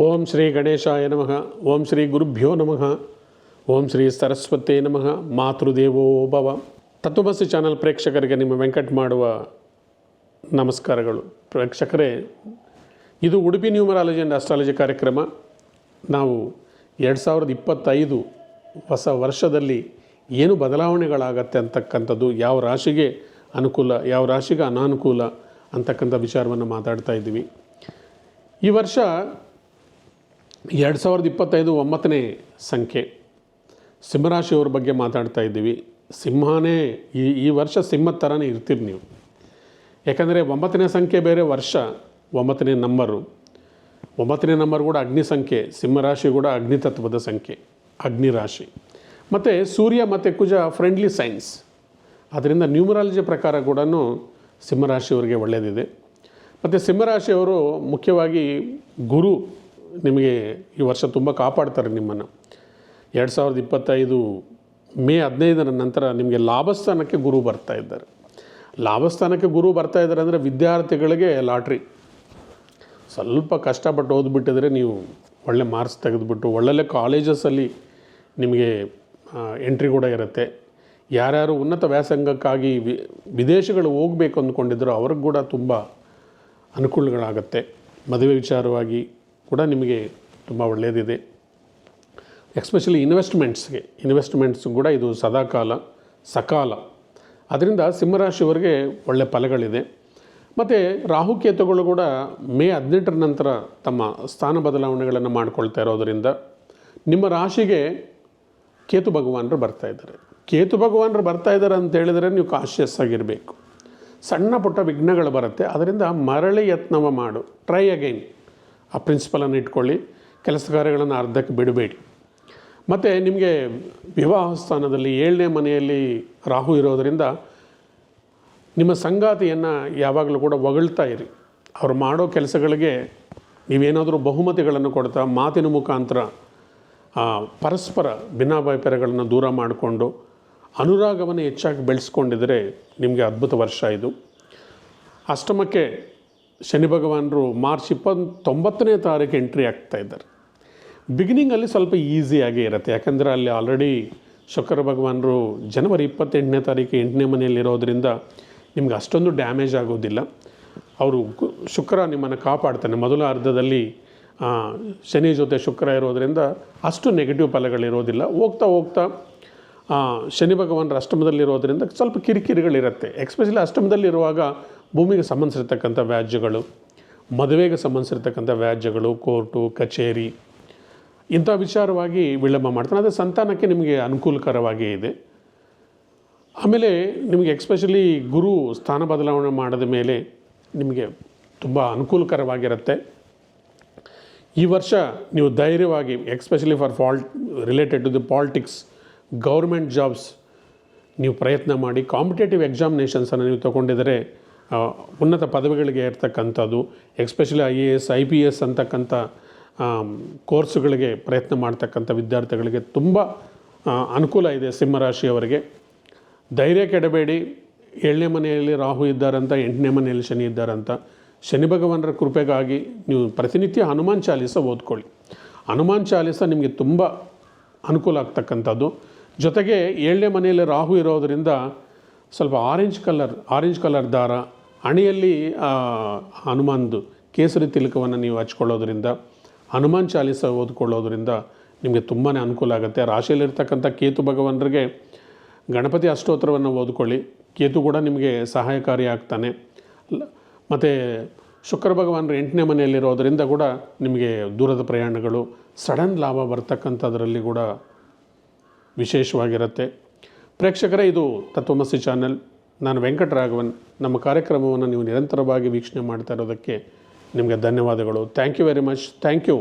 ಓಂ ಶ್ರೀ ಗಣೇಶಾಯ ನಮಃ. ಓಂ ಶ್ರೀ ಗುರುಭ್ಯೋ ನಮಃ. ಓಂ ಶ್ರೀ ಸರಸ್ವತೇ ನಮಃ. ಮಾತೃದೇವೋ ಭವ. ತತ್ವಮಸಿ ಚಾನಲ್ ಪ್ರೇಕ್ಷಕರಿಗೆ ನಿಮ್ಮ ವೆಂಕಟ್ ಮಾಡುವ ನಮಸ್ಕಾರಗಳು. ಪ್ರೇಕ್ಷಕರೇ, ಇದು ಉಡುಪಿ ನ್ಯೂಮರಾಲಜಿ ಆ್ಯಂಡ್ ಆಸ್ಟ್ರಾಲಜಿ ಕಾರ್ಯಕ್ರಮ. ನಾವು ಎರಡು ಸಾವಿರದ ಇಪ್ಪತ್ತೈದು ಹೊಸ ವರ್ಷದಲ್ಲಿ ಏನು ಬದಲಾವಣೆಗಳಾಗತ್ತೆ ಅಂತಕ್ಕಂಥದ್ದು, ಯಾವ ರಾಶಿಗೆ ಅನುಕೂಲ, ಯಾವ ರಾಶಿಗೆ ಅನಾನುಕೂಲ ಅಂತಕ್ಕಂಥ ವಿಚಾರವನ್ನು ಮಾತಾಡ್ತಾ ಇದ್ದೀವಿ. ಈ ವರ್ಷ ಎರಡು ಸಾವಿರದ ಇಪ್ಪತ್ತೈದು ಒಂಬತ್ತನೇ ಸಂಖ್ಯೆ. ಸಿಂಹರಾಶಿಯವ್ರ ಬಗ್ಗೆ ಮಾತಾಡ್ತಾ ಇದ್ದೀವಿ. ಸಿಂಹನೇ ಈ ಈ ವರ್ಷ ಸಿಂಹದ ಥರನೇ ಇರ್ತೀರಿ ನೀವು. ಯಾಕಂದರೆ ಒಂಬತ್ತನೇ ಸಂಖ್ಯೆ ಬೇರೆ ವರ್ಷ, ಒಂಬತ್ತನೇ ನಂಬರು. ಒಂಬತ್ತನೇ ನಂಬರ್ ಕೂಡ ಅಗ್ನಿ ಸಂಖ್ಯೆ, ಸಿಂಹರಾಶಿ ಕೂಡ ಅಗ್ನಿ ತತ್ವದ ಸಂಖ್ಯೆ, ಅಗ್ನಿ ರಾಶಿ. ಮತ್ತು ಸೂರ್ಯ ಮತ್ತು ಕುಜ ಫ್ರೆಂಡ್ಲಿ ಸೈನ್ಸ್ ಅದರಿಂದ ನ್ಯೂಮರಾಲಜಿ ಪ್ರಕಾರ ಕೂಡ ಸಿಂಹರಾಶಿಯವರಿಗೆ ಒಳ್ಳೆಯದಿದೆ ಮತ್ತು ಸಿಂಹರಾಶಿಯವರು ಮುಖ್ಯವಾಗಿ ಗುರು ನಿಮಗೆ ಈ ವರ್ಷ ತುಂಬ ಕಾಪಾಡ್ತಾರೆ ನಿಮ್ಮನ್ನು. ಎರಡು ಸಾವಿರದ ಇಪ್ಪತ್ತೈದು ಮೇ ಹದಿನೈದರ ನಂತರ ನಿಮಗೆ ಲಾಭಸ್ಥಾನಕ್ಕೆ ಗುರು ಬರ್ತಾ ಇದ್ದಾರೆ. ಲಾಭಸ್ಥಾನಕ್ಕೆ ಗುರು ಬರ್ತಾ ಇದ್ದಾರೆ ಅಂದರೆ ವಿದ್ಯಾರ್ಥಿಗಳಿಗೆ ಲಾಟ್ರಿ. ಸ್ವಲ್ಪ ಕಷ್ಟಪಟ್ಟು ಓದ್ಬಿಟ್ಟಿದ್ರೆ ನೀವು ಒಳ್ಳೆ ಮಾರ್ಕ್ಸ್ ತೆಗೆದುಬಿಟ್ಟು ಒಳ್ಳೊಳ್ಳೆ ಕಾಲೇಜಸಲ್ಲಿ ನಿಮಗೆ ಎಂಟ್ರಿ ಕೂಡ ಇರುತ್ತೆ. ಯಾರ್ಯಾರು ಉನ್ನತ ವ್ಯಾಸಂಗಕ್ಕಾಗಿ ವಿದೇಶಗಳು ಹೋಗಬೇಕು ಅಂದ್ಕೊಂಡಿದ್ರು ಅವ್ರಿಗೆ ಕೂಡ ತುಂಬ ಅನುಕೂಲಗಳಾಗತ್ತೆ. ಮದುವೆ ವಿಚಾರವಾಗಿ ಕೂಡ ನಿಮಗೆ ತುಂಬ ಒಳ್ಳೆಯದಿದೆ ಎಕ್ಸ್ಪೆಷಲಿ ಇನ್ವೆಸ್ಟ್ಮೆಂಟ್ಸ್ಗೆ ಇನ್ವೆಸ್ಟ್ಮೆಂಟ್ಸ್ ಕೂಡ ಇದು ಸದಾಕಾಲ, ಸಕಾಲ. ಅದರಿಂದ ಸಿಂಹರಾಶಿಯವರಿಗೆ ಒಳ್ಳೆಯ ಫಲಗಳಿದೆ. ಮತ್ತು ರಾಹುಕೇತುಗಳು ಕೂಡ ಮೇ ಹದಿನೆಂಟರ ನಂತರ ತಮ್ಮ ಸ್ಥಾನ ಬದಲಾವಣೆಗಳನ್ನು ಮಾಡ್ಕೊಳ್ತಾ ಇರೋದರಿಂದ ನಿಮ್ಮ ರಾಶಿಗೆ ಕೇತು ಭಗವಾನರು ಬರ್ತಾ ಇದ್ದಾರೆ. ಕೇತು ಭಗವಾನರು ಬರ್ತಾ ಇದ್ದಾರೆ ಅಂತ ಹೇಳಿದರೆ ನೀವು ಕಾಶಿಯಸ್ ಆಗಿರಬೇಕು. ಸಣ್ಣ ಪುಟ್ಟ ವಿಘ್ನಗಳು ಬರುತ್ತೆ. ಅದರಿಂದ ಮರಳಿ ಯತ್ನವ ಮಾಡು. ಟ್ರೈ ಅಗೈನ್ ಆ ಪ್ರಿನ್ಸಿಪಲನ್ನು ಇಟ್ಕೊಳ್ಳಿ ಕೆಲಸ ಕಾರ್ಯಗಳನ್ನು ಅರ್ಧಕ್ಕೆ ಬಿಡಬೇಡಿ. ಮತ್ತು ನಿಮಗೆ ವಿವಾಹ ಸ್ಥಾನದಲ್ಲಿ ಏಳನೇ ಮನೆಯಲ್ಲಿ ರಾಹು ಇರೋದರಿಂದ ನಿಮ್ಮ ಸಂಗಾತಿಯನ್ನು ಯಾವಾಗಲೂ ಕೂಡ ಹೊಗಳ್ತಾ ಇರಿ. ಅವ್ರು ಮಾಡೋ ಕೆಲಸಗಳಿಗೆ ನೀವೇನಾದರೂ ಬಹುಮತಿಗಳನ್ನು ಕೊಡ್ತಾ ಮಾತಿನ ಮುಖಾಂತರ ಪರಸ್ಪರ ಭಿನ್ನಾಭಿಪ್ರಾಯಗಳನ್ನು ದೂರ ಮಾಡಿಕೊಂಡು ಅನುರಾಗವನ್ನು ಹೆಚ್ಚಾಗಿ ಬೆಳೆಸ್ಕೊಂಡಿದ್ರೆ ನಿಮಗೆ ಅದ್ಭುತ ವರ್ಷ ಇದು. ಅಷ್ಟಮಕ್ಕೆ ಶನಿ ಭಗವಾನರು ಮಾರ್ಚ್ ಇಪ್ಪತ್ತೊಂಬತ್ತನೇ ತಾರೀಕು ಎಂಟ್ರಿ ಆಗ್ತಾ ಇದ್ದಾರೆ. ಬಿಗಿನಿಂಗಲ್ಲಿ ಸ್ವಲ್ಪ ಈಸಿಯಾಗೇ ಇರುತ್ತೆ. ಯಾಕಂದರೆ ಅಲ್ಲಿ ಆಲ್ರೆಡಿ ಶುಕ್ರ ಭಗವಾನರು ಜನವರಿ ಇಪ್ಪತ್ತೆಂಟನೇ ತಾರೀಕು ಎಂಟನೇ ಮನೆಯಲ್ಲಿರೋದ್ರಿಂದ ನಿಮ್ಗೆ ಅಷ್ಟೊಂದು ಡ್ಯಾಮೇಜ್ ಆಗೋದಿಲ್ಲ. ಅವರು ಶುಕ್ರ ನಿಮ್ಮನ್ನು ಕಾಪಾಡ್ತಾನೆ. ಮೊದಲ ಅರ್ಧದಲ್ಲಿ ಶನಿ ಜೊತೆ ಶುಕ್ರ ಇರೋದರಿಂದ ಅಷ್ಟು ನೆಗೆಟಿವ್ ಫಲಗಳಿರೋದಿಲ್ಲ ಹೋಗ್ತಾ ಹೋಗ್ತಾ ಶನಿ ಭಗವಾನರ ಅಷ್ಟಮದಲ್ಲಿರೋದ್ರಿಂದ ಸ್ವಲ್ಪ ಕಿರಿಕಿರಿಗಳಿರುತ್ತೆ. ಎಕ್ಸ್ಪೆಷಲಿ ಅಷ್ಟಮದಲ್ಲಿರುವಾಗ ಭೂಮಿಗೆ ಸಂಬಂಧಿಸಿರ್ತಕ್ಕಂಥ ವ್ಯಾಜ್ಯಗಳು, ಮದುವೆಗೆ ಸಂಬಂಧಿಸಿರ್ತಕ್ಕಂಥ ವ್ಯಾಜ್ಯಗಳು, ಕೋರ್ಟು, ಕಚೇರಿ, ಇಂಥ ವಿಚಾರವಾಗಿ ವಿಳಂಬ ಮಾಡ್ತಾನೆ. ಅದು ಸಂತಾನಕ್ಕೆ ನಿಮಗೆ ಅನುಕೂಲಕರವಾಗಿ ಇದೆ. ಆಮೇಲೆ ನಿಮಗೆ ಎಕ್ಸ್ಪೆಷಲಿ ಗುರು ಸ್ಥಾನ ಬದಲಾವಣೆ ಮಾಡಿದ ಮೇಲೆ ನಿಮಗೆ ತುಂಬ ಅನುಕೂಲಕರವಾಗಿರುತ್ತೆ. ಈ ವರ್ಷ ನೀವು ಧೈರ್ಯವಾಗಿ, especially for fault, related to the politics, government jobs, ನೀವು ಪ್ರಯತ್ನ ಮಾಡಿ, ಕಾಂಪಿಟೇಟಿವ್ ಎಕ್ಸಾಮಿನೇಷನ್ಸನ್ನು ನೀವು ತೊಗೊಂಡಿದ್ದರೆ ಉನ್ನತ ಪದವಿಗಳಿಗೆ ಇರ್ತಕ್ಕಂಥದ್ದು especially I A S I P S ಅಂತಕ್ಕಂಥ ಕೋರ್ಸುಗಳಿಗೆ ಪ್ರಯತ್ನ ಮಾಡ್ತಕ್ಕಂಥ ವಿದ್ಯಾರ್ಥಿಗಳಿಗೆ ತುಂಬ ಅನುಕೂಲ ಇದೆ ಸಿಂಹರಾಶಿಯವರಿಗೆ. ಧೈರ್ಯ ಕೆಡಬೇಡಿ. ಏಳನೇ ಮನೆಯಲ್ಲಿ ರಾಹು ಇದ್ದಾರಂತ, ಎಂಟನೇ ಮನೆಯಲ್ಲಿ ಶನಿ ಇದ್ದಾರಂತ, ಶನಿ ಭಗವಾನರ ಕೃಪೆಗಾಗಿ ನೀವು ಪ್ರತಿನಿತ್ಯ ಹನುಮಾನ್ ಚಾಲೀಸ ಓದ್ಕೊಳ್ಳಿ. ಹನುಮಾನ್ ಚಾಲೀಸ ನಿಮಗೆ ತುಂಬ ಅನುಕೂಲ ಆಗ್ತಕ್ಕಂಥದ್ದು. ಜೊತೆಗೆ ಏಳನೇ ಮನೆಯಲ್ಲಿ ರಾಹು ಇರೋದರಿಂದ ಸ್ವಲ್ಪ ಆರೆಂಜ್ ಕಲರ್ ಆರೆಂಜ್ ಕಲರ್ ದಾರ ಹಣೆಯಲ್ಲಿ ಹನುಮಾನ್ದು ಕೇಸರಿ ತಿಲಕವನ್ನು ನೀವು ಹಚ್ಕೊಳ್ಳೋದ್ರಿಂದ, ಹನುಮಾನ್ ಚಾಲೀಸ ಓದ್ಕೊಳ್ಳೋದ್ರಿಂದ ನಿಮಗೆ ತುಂಬಾ ಅನುಕೂಲ ಆಗುತ್ತೆ. ರಾಶಿಯಲ್ಲಿರ್ತಕ್ಕಂಥ ಕೇತು ಭಗವಾನರಿಗೆ ಗಣಪತಿ ಅಷ್ಟೋತ್ತರವನ್ನು ಓದ್ಕೊಳ್ಳಿ. ಕೇತು ಕೂಡ ನಿಮಗೆ ಸಹಾಯಕಾರಿ ಆಗ್ತಾನೆ. ಮತ್ತು ಶುಕ್ರ ಭಗವಾನರು ಎಂಟನೇ ಮನೆಯಲ್ಲಿರೋದರಿಂದ ಕೂಡ ನಿಮಗೆ ದೂರದ ಪ್ರಯಾಣಗಳು, ಸಡನ್ ಲಾಭ ಬರ್ತಕ್ಕಂಥದ್ರಲ್ಲಿ ಕೂಡ ವಿಶೇಷವಾಗಿರುತ್ತೆ. ಪ್ರೇಕ್ಷಕರೇ, ಇದು ತತ್ವಮಸಿ ಚಾನೆಲ್. ನಾನು ವೆಂಕಟರಾಘವನ್, ನಮ್ಮ ಕಾರ್ಯಕ್ರಮವನ್ನು ನೀವು ನಿರಂತರವಾಗಿ ವೀಕ್ಷಣೆ ಮಾಡ್ತಾ ಇರೋದಕ್ಕೆ ನಿಮಗೆ ಧನ್ಯವಾದಗಳು. Thank you very much thank you